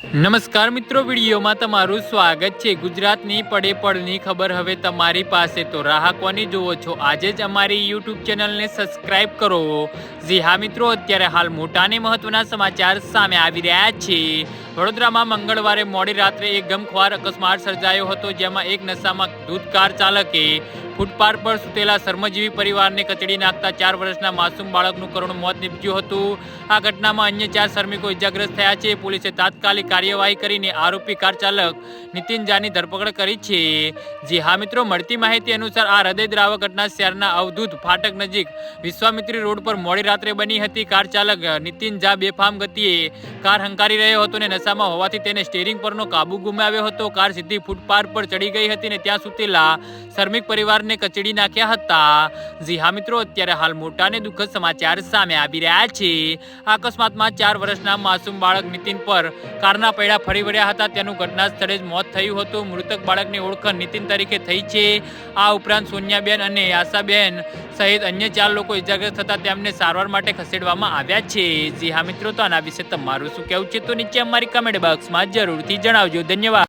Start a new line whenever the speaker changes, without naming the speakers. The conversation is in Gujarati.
નમસ્કાર મિત્રો, વિડીયોમાં તમારું સ્વાગત છે. ગુજરાતની પડે પડની ખબર હવે તમારી પાસે. તો રાહકોની જુઓ છો. આજે જ અમારી યુટ્યુબ ચેનલને સબસ્ક્રાઇબ કરો. જી હા મિત્રો, અત્યારે હાલ મોટા અને મહત્વના સમાચાર સામે આવી રહ્યા છે. વડોદરામાં મંગળવારે મોડી રાત્રે એક ગમખ્વાર અકસ્માત સર્જાયો હતો, જેમાં એક નશામાં દૂધ કાર ચાલકે ફૂટપાથ પર સૂતેલા શ્રમજીવી પરિવારને કચડી નાખતા ચાર વર્ષના માસૂમ બાળકનું કરુણ મોત નીપજ્યું હતું. આ ઘટનામાં અન્ય ચાર શ્રમિકો ઇજાગ્રસ્ત થયા છે. પોલીસે તાત્કાલિક કાર્યવાહી કરીને આરોપી કાર ચાલક નીતિન જાની ધરપકડ કરી છે. જે હા મિત્રો, મળતી માહિતી અનુસાર આ હૃદયદ્રાવક ઘટના શહેરના અવધૂત ફાટક નજીક વિશ્વામિત્રી રોડ પર મોડી રાત્રે બની હતી. કાર ચાલક નીતિન ઝા બેફામ ગતિએ કાર હંકારી રહ્યો હતો અને નશામાં હોવાથી તેને સ્ટેરિંગ પરનો કાબુ ગુમાવ્યો હતો. કાર સીધી ફૂટપાથ પર ચડી ગઈ હતી ને ત્યાં સૂતેલા શ્રમિક પરિવારને કચડી નાખ્યા હતા. જી હા મિત્રો, અત્યારે હાલ મોટા ને દુઃખદ સમાચાર સામે આવી રહ્યા છે. અકસ્માતમાં ચાર વર્ષના માસૂમ બાળક નીતિન પર કારના પૈડા ફરી વળ્યા હતા. તેનું ઘટના સ્થળે જ મોત થયું હતું. મૃતક બાળકની ઓળખ નીતિન તરીકે થઈ છે. આ ઉપરાંત સોનિયાબેન અને આશાબેન સહિત અન્ય ચાર લોકો ઇજાગ્રસ્ત થતા તેમને સારવાર માટે ખસેડવામાં આવ્યા છે. જી હા મિત્રો, તો આના વિશે તમારું શું કહેવું છે? તો નીચે અમારી કમેન્ટ બોક્સમાં જરૂરથી જણાવજો. ધન્યવાદ.